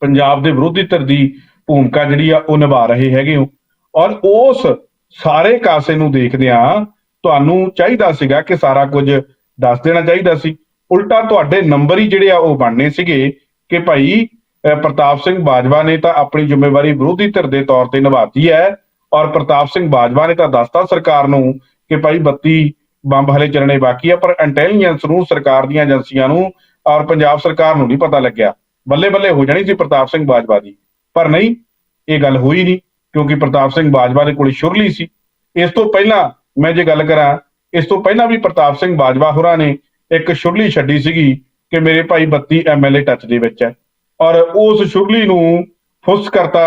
ਪੰਜਾਬ ਦੇ ਵਿਰੋਧੀ ਧਿਰ ਦੀ ਭੂਮਿਕਾ ਜਿਹੜੀ ਆ, ਉਹ ਨਿਭਾ ਰਹੇ ਹੈਗੇ ਹੋ। ਔਰ ਉਸ ਸਾਰੇ ਕਾਸੇ ਨੂੰ ਦੇਖਦਿਆਂ ਤੁਹਾਨੂੰ ਚਾਹੀਦਾ ਸੀਗਾ ਕਿ ਸਾਰਾ ਕੁਝ ਦੱਸ ਦੇਣਾ ਚਾਹੀਦਾ ਸੀ। ਉਲਟਾ ਤੁਹਾਡੇ ਨੰਬਰ ਹੀ ਜਿਹੜੇ ਆ ਉਹ ਬਣਨੇ ਸੀਗੇ ਕਿ ਭਾਈ, ਅਹ ਪ੍ਰਤਾਪ ਸਿੰਘ ਬਾਜਵਾ ਨੇ ਤਾਂ ਆਪਣੀ ਜ਼ਿੰਮੇਵਾਰੀ ਵਿਰੋਧੀ ਧਿਰ ਦੇ ਤੌਰ ਤੇ ਨਿਭਾਤੀ ਹੈ ਔਰ ਪ੍ਰਤਾਪ ਸਿੰਘ ਬਾਜਵਾ ਨੇ ਤਾਂ ਦੱਸਤਾ ਸਰਕਾਰ ਨੂੰ ਕਿ ਭਾਈ 32 ਬੰਬ ਹਲੇ ਚੱਲਣੇ ਬਾਕੀ ਆ, ਪਰ ਇੰਟੈਲੀਜੈਂਸ ਨੂੰ, ਸਰਕਾਰ ਦੀਆਂ ਏਜੰਸੀਆਂ ਨੂੰ ਔਰ ਪੰਜਾਬ ਸਰਕਾਰ ਨੂੰ ਨਹੀਂ ਪਤਾ ਲੱਗਿਆ। ਬੱਲੇ ਬੱਲੇ ਹੋ ਜਾਣੀ ਸੀ ਪ੍ਰਤਾਪ ਸਿੰਘ ਬਾਜਵਾ ਦੀ। ਪਰ ਨਹੀਂ, ਇਹ ਗੱਲ ਹੋਈ ਨਹੀਂ। ਕਿਉਂਕਿ ਪ੍ਰਤਾਪ ਸਿੰਘ ਬਾਜਵਾ ਦੇ ਕੋਲ ਸ਼ੁਰਲੀ ਸੀ। ਇਸ ਤੋਂ ਪਹਿਲਾਂ ਮੈਂ ਜੇ ਗੱਲ ਕਰਾਂ, ਇਸ ਤੋਂ ਪਹਿਲਾਂ ਵੀ ਪ੍ਰਤਾਪ ਸਿੰਘ ਬਾਜਵਾ ਹੋਰਾਂ ਨੇ ਇੱਕ ਸ਼ੁਰਲੀ ਛੱਡੀ ਸੀਗੀ ਕਿ ਮੇਰੇ ਭਾਈ 32 ਐਮਐਲਏ ਟੱਚ ਦੇ ਵਿੱਚ ਹੈ। ਔਰ ਉਸ ਸ਼ੁਰਲੀ ਨੂੰ ਫੁੱਸ ਕਰਤਾ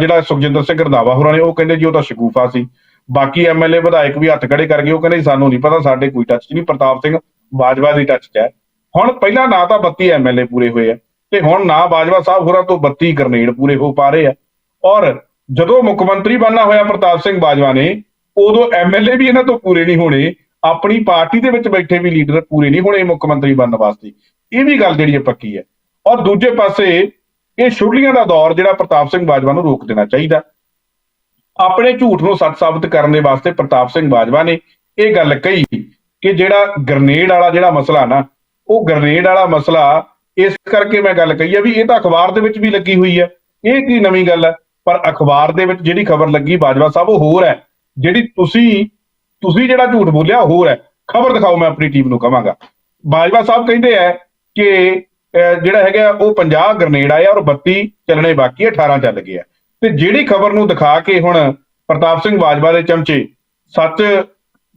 ਜਿਹੜਾ ਸੁਖਜਿੰਦਰ ਸਿੰਘ ਰੰਧਾਵਾ ਹੋਰਾਂ ਨੇ, ਉਹ ਕਹਿੰਦੇ ਜੀ ਉਹ ਤਾਂ ਸ਼ਗੂਫਾ ਸੀ। ਬਾਕੀ ਐਮਐਲਏ ਵਿਧਾਇਕ ਵੀ ਹੱਥ ਖੜੇ ਕਰ ਗਏ ਉਹ ਕਹਿੰਦੇ ਸਾਨੂੰ ਨਹੀਂ ਪਤਾ, ਸਾਡੇ ਕੋਈ ਟੱਚ ਨਹੀਂ, ਪ੍ਰਤਾਪ ਸਿੰਘ ਬਾਜਵਾ ਦੀ ਟੱਚ 'ਚ ਹੈ। ਹੁਣ ਪਹਿਲਾਂ ਨਾ ਤਾਂ 32 ਐਮਐਲਏ ਪੂਰੇ ਹੋਏ ਆ ਤੇ ਹੁਣ ਨਾ ਬਾਜਵਾ ਸਾਹਿਬ ਹੋਰਾਂ ਤੋਂ 32 ਗ੍ਰਨੇਡ ਪੂਰੇ ਹੋ ਪਾ ਰਹੇ ਆ। ਔਰ ਜਦੋਂ ਮੁੱਖ ਮੰਤਰੀ ਬਣਨਾ ਹੋਇਆ ਪ੍ਰਤਾਪ ਸਿੰਘ ਬਾਜਵਾ ਨੇ, ਉਦੋਂ ਐਮਐਲਏ ਵੀ ਇਹਨਾਂ ਤੋਂ ਪੂਰੇ ਨਹੀਂ ਹੋਣੇ, ਆਪਣੀ ਪਾਰਟੀ ਦੇ ਵਿੱਚ ਬੈਠੇ ਵੀ ਲੀਡਰ ਪੂਰੇ ਨਹੀਂ ਹੋਣੇ ਮੁੱਖ ਮੰਤਰੀ ਬਣਨ ਵਾਸਤੇ। ਇਹ ਵੀ ਗੱਲ ਜਿਹੜੀ ਹੈ ਪੱਕੀ ਹੈ। ਔਰ ਦੂਜੇ ਪਾਸੇ ਇਹ ਛੁੱਟੀਆਂ ਦਾ ਦੌਰ ਜਿਹੜਾ ਪ੍ਰਤਾਪ ਸਿੰਘ ਬਾਜਵਾ ਨੂੰ ਰੋਕ ਦੇਣਾ ਚਾਹੀਦਾ। ਆਪਣੇ ਝੂਠ ਨੂੰ ਸੱਚ ਸਾਬਤ ਕਰਨ ਦੇ ਵਾਸਤੇ ਪ੍ਰਤਾਪ ਸਿੰਘ ਬਾਜਵਾ ਨੇ ਇਹ ਗੱਲ ਕਹੀ ਕਿ ਜਿਹੜਾ ਗ੍ਰਨੇਡ ਵਾਲਾ ਜਿਹੜਾ ਮਸਲਾ ਨਾ, ਉਹ ਗ੍ਰਨੇਡ ਵਾਲਾ ਮਸਲਾ ਇਸ ਕਰਕੇ ਮੈਂ ਗੱਲ ਕਹੀ ਹੈ ਵੀ ਇਹ ਤਾਂ ਅਖਬਾਰ ਦੇ ਵਿੱਚ ਵੀ ਲੱਗੀ ਹੋਈ ਹੈ। ਇਹ ਕੀ ਨਵੀਂ ਗੱਲ ਹੈ? ਪਰ ਅਖਬਾਰ ਦੇ ਵਿੱਚ ਜਿਹੜੀ ਖਬਰ ਲੱਗੀ ਬਾਜਵਾ ਸਾਹਿਬ, ਉਹ ਹੋਰ ਹੈ। ਜਿਹੜੀ ਤੁਸੀਂ ਤੁਸੀਂ ਜਿਹੜਾ ਝੂਠ ਬੋਲਿਆ ਹੋਰ ਹੈ। ਖਬਰ ਦਿਖਾਓ, ਮੈਂ ਆਪਣੀ ਟੀਮ ਨੂੰ ਕਹਾਂਗਾ। ਬਾਜਵਾ ਸਾਹਿਬ ਕਹਿੰਦੇ ਆ ਕਿ ਜਿਹੜਾ ਹੈਗਾ, ਉਹ 50 ਗ੍ਰਨੇਡ ਆਏ ਔਰ 32 ਚੱਲਣੇ ਬਾਕੀ ਹੈ 18 ਚੱਲ ਗਏ ਆ। ਤੇ ਜਿਹੜੀ ਖਬਰ ਨੂੰ ਦਿਖਾ ਕੇ ਹੁਣ ਪ੍ਰਤਾਪ ਸਿੰਘ ਬਾਜਵਾ ਦੇ ਚਮਚੇ ਸੱਚ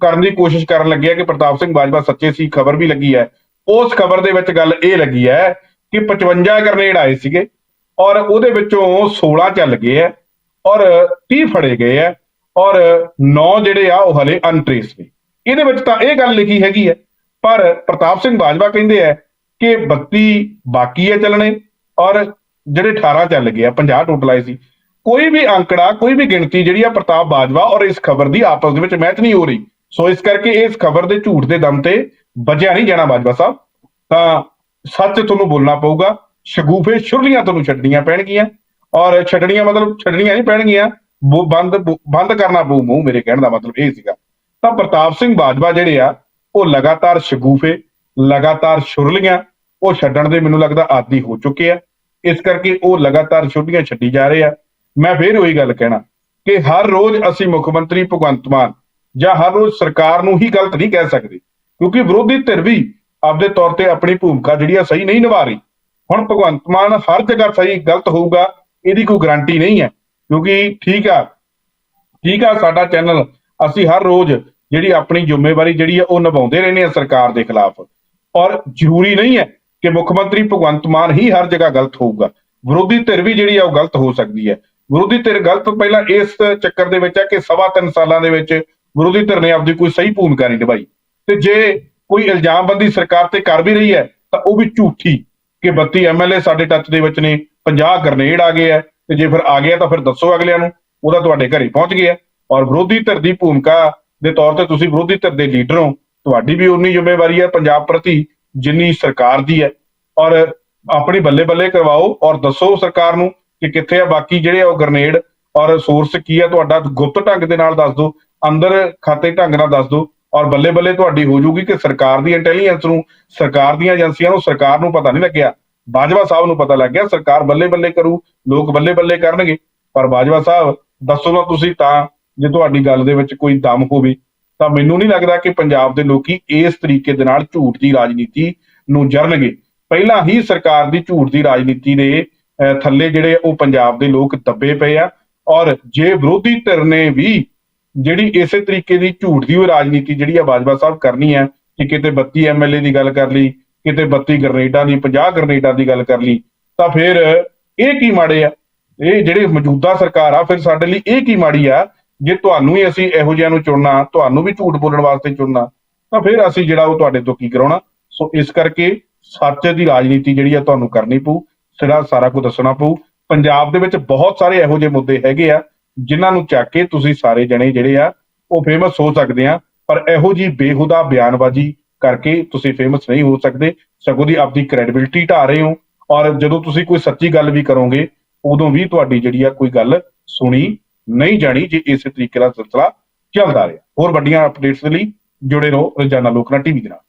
ਕਰਨ ਦੀ ਕੋਸ਼ਿਸ਼ ਕਰਨ ਲੱਗਿਆ ਕਿ ਪ੍ਰਤਾਪ ਸਿੰਘ ਬਾਜਵਾ ਸੱਚੇ ਸੀ, ਖਬਰ ਵੀ ਲੱਗੀ ਹੈ। ਉਸ ਖਬਰ ਦੇ ਵਿੱਚ ਗੱਲ ਇਹ ਲੱਗੀ ਹੈ ਕਿ 55 ਗ੍ਰਨੇਡ ਆਏ ਸੀਗੇ। ਔਰ ਉਹਦੇ ਵਿੱਚੋਂ 16 ਚੱਲ ਗਏ ਆ ਔਰ 30 ਫੜੇ ਗਏ ਆ ਔਰ 9 ਜਿਹੜੇ ਆ ਉਹ ਹਲੇ ਅਨਟ੍ਰੇਸ ਨੇ। ਇਹਦੇ ਵਿੱਚ ਤਾਂ ਇਹ ਗੱਲ ਲਿਖੀ ਹੈਗੀ ਹੈ, ਪਰ ਪ੍ਰਤਾਪ ਸਿੰਘ ਬਾਜਵਾ ਕਹਿੰਦੇ ਆ ਕਿ 32 ਬਾਕੀ ਹੈ ਚੱਲਣੇ ਔਰ ਜਿਹੜੇ 18 ਚੱਲ ਗਏ ਆ 50 ਟੋਟਲ ਆਏ ਸੀ। ਕੋਈ ਵੀ ਅੰਕੜਾ, ਕੋਈ ਵੀ ਗਿਣਤੀ ਜਿਹੜੀ ਆ ਪ੍ਰਤਾਪ ਬਾਜਵਾ ਔਰ ਇਸ ਖਬਰ ਦੀ ਆਪਸ ਦੇ ਵਿੱਚ ਮੈਚ ਨਹੀਂ ਹੋ ਰਹੀ। ਸੋ ਇਸ ਕਰਕੇ ਇਸ ਖਬਰ ਦੇ ਝੂਠ ਦੇ ਦਮ ਤੇ ਬਚਿਆ ਨਹੀਂ ਜਾਣਾ ਬਾਜਵਾ ਸਾਹਿਬ। ਤਾਂ ਸੱਚ ਤੁਹਾਨੂੰ ਬੋਲਣਾ ਪਊਗਾ। ਸ਼ਗੂਫੇ ਸ਼ੁਰਲੀਆਂ ਤੁਹਾਨੂੰ ਛੱਡਣੀਆਂ ਪੈਣਗੀਆਂ। ਔਰ ਛੱਡਣੀਆਂ ਮਤਲਬ ਛੱਡਣੀਆਂ ਨਹੀਂ ਪੈਣਗੀਆਂ, ਬੋ- ਬੰਦ ਬੰਦ ਕਰਨਾ ਪਊ ਮੂੰਹ ਮੇਰੇ ਕਹਿਣ ਦਾ ਮਤਲਬ ਇਹ ਸੀਗਾ। ਤਾਂ ਪ੍ਰਤਾਪ ਸਿੰਘ ਬਾਜਵਾ ਜਿਹੜੇ ਆ, ਉਹ ਲਗਾਤਾਰ ਸ਼ਗੂਫੇ, ਲਗਾਤਾਰ ਸ਼ੁਰਲੀਆਂ, ਉਹ ਛੱਡਣ ਦੇ ਮੈਨੂੰ ਲੱਗਦਾ ਆਦੀ ਹੋ ਚੁੱਕੇ ਆ। ਇਸ ਕਰਕੇ ਉਹ ਲਗਾਤਾਰ ਛੁੱਟੀਆਂ ਛੱਡੀ ਜਾ ਰਹੇ ਆ। ਮੈਂ ਫੇਰ ਉਹੀ ਗੱਲ ਕਹਿਣਾ ਕਿ ਹਰ ਰੋਜ਼ ਅਸੀਂ ਮੁੱਖ ਮੰਤਰੀ ਭਗਵੰਤ ਮਾਨ ਜਾਂ ਹਰ ਰੋਜ਼ ਸਰਕਾਰ ਨੂੰ ਹੀ ਗਲਤ ਨਹੀਂ ਕਹਿ ਸਕਦੇ, ਕਿਉਂਕਿ ਵਿਰੋਧੀ ਧਿਰ ਵੀ ਆਪਦੇ ਤੌਰ ਤੇ ਆਪਣੀ ਭੂਮਿਕਾ ਜਿਹੜੀ ਆ ਸਹੀ ਨਹੀਂ ਨਿਭਾ ਰਹੀ। ਹੁਣ ਭਗਵੰਤ ਮਾਨ ਹਰ ਜਗ੍ਹਾ ਸਹੀ ਗਲਤ ਹੋਊਗਾ, ਇਹਦੀ ਕੋਈ ਗਾਰੰਟੀ ਨਹੀਂ ਹੈ, ਕਿਉਂਕਿ ਠੀਕ ਆ ਠੀਕ ਆ ਸਾਡਾ ਚੈਨਲ ਅਸੀਂ ਹਰ ਰੋਜ਼ ਜਿਹੜੀ ਆਪਣੀ ਜ਼ਿੰਮੇਵਾਰੀ ਜਿਹੜੀ ਆ ਉਹ ਨਿਭਾਉਂਦੇ ਰਹਿੰਦੇ ਆ ਸਰਕਾਰ ਦੇ ਖਿਲਾਫ। ਔਰ ਜ਼ਰੂਰੀ ਨਹੀਂ ਹੈ ਕਿ ਮੁੱਖ ਮੰਤਰੀ ਭਗਵੰਤ ਮਾਨ ਹੀ ਹਰ ਜਗ੍ਹਾ ਗਲਤ ਹੋਊਗਾ। ਵਿਰੋਧੀ ਧਿਰ ਵੀ ਜਿਹੜੀ ਆ ਉਹ ਗਲਤ ਹੋ ਸਕਦੀ ਹੈ। ਵਿਰੋਧੀ ਧਿਰ ਗਲਤ ਪਹਿਲਾਂ ਇਸ ਚੱਕਰ ਦੇ ਵਿੱਚ ਹੈ ਕਿ ਸਵਾ ਤਿੰਨ ਸਾਲਾਂ ਦੇ ਵਿੱਚ ਵਿਰੋਧੀ ਧਿਰ ਨੇ ਆਪਦੀ ਕੋਈ ਸਹੀ ਭੂਮਿਕਾ ਨਹੀਂ ਨਿਭਾਈ। ਤੇ ਜੇ ਕੋਈ ਇਲਜ਼ਾਮਬੰਦੀ ਸਰਕਾਰ ਤੇ ਕਰ ਵੀ ਰਹੀ ਹੈ, ਤਾਂ ਉਹ ਵੀ ਝੂਠੀ ਕਿ 32 ਐਮਐਲਏ ਸਾਡੇ ਟੱਚ ਦੇ ਵਿੱਚ ਨੇ 50 ਗ੍ਰਨੇਡ ਆ ਗਏ ਆ, ਤੇ ਜੇ ਫਿਰ ਆ ਗਿਆ ਤਾਂ ਫਿਰ ਦੱਸੋ ਅਗਲਿਆਂ ਨੂੰ, ਉਹਦਾ ਤੁਹਾਡੇ ਘਰੇ ਪਹੁੰਚ ਗਿਆ। ਔਰ ਵਿਰੋਧੀ ਧਿਰ ਦੀ ਭੂਮਿਕਾ ਦੇ ਤੌਰ ਤੇ ਤੁਸੀਂ ਵਿਰੋਧੀ ਧਿਰ ਦੇ ਲੀਡਰ ਹੋ, ਤੁਹਾਡੀ ਵੀ ਉਨੀ ਜ਼ਿੰਮੇਵਾਰੀ ਹੈ, ਪੰਜਾਬ ਪ੍ਰਤੀ ਜਿੰਨੀ ਸਰਕਾਰ ਦੀ ਹੈ। ਔਰ ਆਪਣੀ ਬੱਲੇ ਬੱਲੇ ਕਰਵਾਓ ਔਰ ਦੱਸੋ ਸਰਕਾਰ ਨੂੰ ਕਿ ਕਿੱਥੇ ਆ, ਬਾਕੀ ਜਿਹੜੇ ਆ ਉਹ ਗ੍ਰਨੇਡ ਔਰ ਸੋਰਸ ਕੀ ਹੈ ਤੁਹਾਡਾ ਗੁਪਤ ਢੰਗ ਦੇ ਨਾਲ ਦੱਸ ਦਿਓ, ਅੰਦਰ ਖਾਤੇ ਢੰਗ ਨਾਲ ਦੱਸ ਦਿਓ। ਔਰ ਬੱਲੇ ਬੱਲੇ ਤੁਹਾਡੀ ਹੋ ਜੂਗੀ ਕਿ ਸਰਕਾਰ ਦੀ ਇੰਟੈਲੀਜੈਂਸ ਨੂੰ, ਸਰਕਾਰ ਦੀਆਂ ਏਜੰਸੀਆਂ ਨੂੰ, ਸਰਕਾਰ ਨੂੰ ਪਤਾ ਨਹੀਂ ਲੱਗਿਆ। ਬਾਜਵਾ ਸਾਹਿਬ ਨੂੰ ਪਤਾ ਲੱਗ ਗਿਆ, ਸਰਕਾਰ ਬੱਲੇ ਬੱਲੇ ਕਰੂ, ਲੋਕ ਬੱਲੇ ਬੱਲੇ ਕਰਨਗੇ। ਪਰ ਬਾਜਵਾ ਸਾਹਿਬ, ਦੱਸੋ ਨਾ ਤੁਸੀਂ ਤਾਂ, ਜੇ ਤੁਹਾਡੀ ਗੱਲ ਦੇ ਵਿੱਚ ਕੋਈ ਦਮ ਹੋਵੇ, ਤਾਂ ਮੈਨੂੰ ਨਹੀਂ ਲੱਗਦਾ ਕਿ ਪੰਜਾਬ ਦੇ ਲੋਕੀ ਇਸ ਤਰੀਕੇ ਦੇ ਨਾਲ ਝੂਠ ਦੀ ਰਾਜਨੀਤੀ ਨੂੰ ਜਰਨਗੇ। ਪਹਿਲਾਂ ਹੀ ਸਰਕਾਰ ਦੀ ਝੂਠ ਦੀ ਰਾਜਨੀਤੀ ਦੇ ਥੱਲੇ ਜਿਹੜੇ ਉਹ ਪੰਜਾਬ ਦੇ ਲੋਕ ਦੱਬੇ ਪਏ ਆ, ਔਰ ਜੇ ਵਿਰੋਧੀ ਧਿਰ ਨੇ ਵੀ ਜਿਹੜੀ ਇਸੇ ਤਰੀਕੇ ਦੀ ਝੂਠ ਦੀ ਉਹ ਰਾਜਨੀਤੀ ਜਿਹੜੀ ਆ ਬਾਜਵਾ ਸਾਹਿਬ ਕਰਨੀ ਹੈ, ਕਿ ਕਿਤੇ 32 ਐਮਐਲਏ ਦੀ ਗੱਲ ਕਰ ਲਈ, ਕਿਤੇ 32 ਗ੍ਰਨੇਡਾਂ ਦੀ 50 ਗ੍ਰਨੇਡਾਂ ਦੀ ਗੱਲ ਕਰ ਲਈ, ਤਾਂ ਫਿਰ ਇਹ ਕੀ ਮਾੜੇ ਆ? ਇਹ ਜਿਹੜੇ ਮੌਜੂਦਾ ਸਰਕਾਰ ਆ, ਫਿਰ ਸਾਡੇ ਲਈ ਇਹ ਕੀ ਮਾੜੀ ਆ? ਜੇ ਤੁਹਾਨੂੰ ਹੀ ਅਸੀਂ ਇਹੋ ਜਿਹਿਆਂ ਨੂੰ ਚੁਣਨਾ, ਤੁਹਾਨੂੰ ਵੀ ਝੂਠ ਬੋਲਣ ਵਾਸਤੇ ਚੁਣਨਾ, ਤਾਂ ਫਿਰ ਅਸੀਂ ਜਿਹੜਾ ਉਹ ਤੁਹਾਡੇ ਤੋਂ ਕੀ ਕਰਾਉਣਾ? ਸੋ ਇਸ ਕਰਕੇ ਸੱਚ ਦੀ ਰਾਜਨੀਤੀ ਜਿਹੜੀ ਆ ਤੁਹਾਨੂੰ ਕਰਨੀ ਪਊ, ਸਿਰਾ ਸਾਰਾ ਕੁਝ ਦੱਸਣਾ ਪਊ। ਪੰਜਾਬ ਦੇ ਵਿੱਚ ਬਹੁਤ ਸਾਰੇ ਇਹੋ ਜਿਹੇ ਮੁੱਦੇ ਹੈਗੇ ਆ ਜਿਨ੍ਹਾਂ ਨੂੰ ਚੱਕ ਕੇ ਤੁਸੀਂ ਸਾਰੇ ਜਣੇ ਜਿਹੜੇ ਆ, ਉਹ ਫੇਮਸ ਹੋ ਸਕਦੇ ਆ, ਪਰ ਇਹੋ ਜੀ ਬੇਹੁਦਾ ਬਿਆਨਬਾਜ਼ੀ ਕਰਕੇ ਤੁਸੀਂ ਫੇਮਸ ਨਹੀਂ ਹੋ ਸਕਦੇ, ਸਗੋਂ ਦੀ ਆਪਦੀ ਕ੍ਰੈਡੀਬਿਲਟੀ ਢਾ ਰਹੇ ਹੋ, ਔਰ ਜਦੋਂ ਤੁਸੀਂ ਕੋਈ ਸੱਚੀ ਗੱਲ ਵੀ ਕਰੋਗੇ, ਉਦੋਂ ਵੀ ਤੁਹਾਡੀ ਜਿਹੜੀ ਆ ਕੋਈ ਗੱਲ ਸੁਣੀ ਨਹੀਂ ਜਾਣੀ, ਜੇ ਇਸੇ ਤਰੀਕੇ ਦਾ ਸਿਲਸਿਲਾ ਚੱਲਦਾ ਰਿਹਾ। ਹੋਰ ਵੱਡੀਆਂ ਅਪਡੇਟਸ ਦੇ ਲਈ ਜੁੜੇ ਰਹੋ ਰੋਜ਼ਾਨਾ ਲੋਕਨਾ ਟੀਵੀ ਦੇ ਨਾਲ।